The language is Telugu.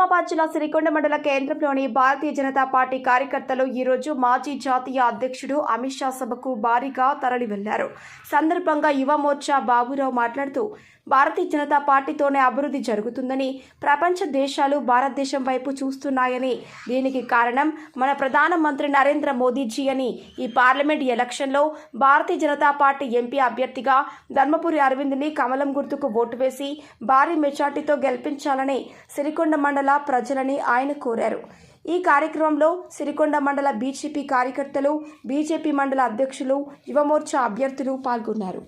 నిజామాబాద్ జిల్లా సిరికొండ మండల కేంద్రంలోని భారతీయ జనతా పార్టీ కార్యకర్తలు ఈరోజు మాజీ జాతీయ అధ్యక్షుడు అమిత్ షా సభకు భారీగా తరలి వెళ్ళారు సందర్భంగా యువ మోర్చా బాబురావు మాట్లాడుతూ భారతీయ జనతా పార్టీతోనే అభివృద్ధి జరుగుతుందని ప్రపంచ దేశాలు భారతదేశం వైపు చూస్తున్నాయని. దీనికి కారణం మన ప్రధానమంత్రి నరేంద్ర మోదీజీ అని ఈ పార్లమెంట్ ఎలక్షన్లో భారతీయ జనతా పార్టీ ఎంపీ అభ్యర్థిగా ధర్మపురి అరవింద్ని కమలం గుర్తుకు ఓటు వేసి భారీ మెజార్టీతో గెలిపించాలని సిరికొండ మండల ప్రజలని ఆయన కోరారు. ఈ కార్యక్రమంలో సిరికొండ మండల బీజేపీ కార్యకర్తలు బీజేపీ మండల అధ్యక్షులు యువమోర్చా అభ్యర్థులు పాల్గొన్నారు.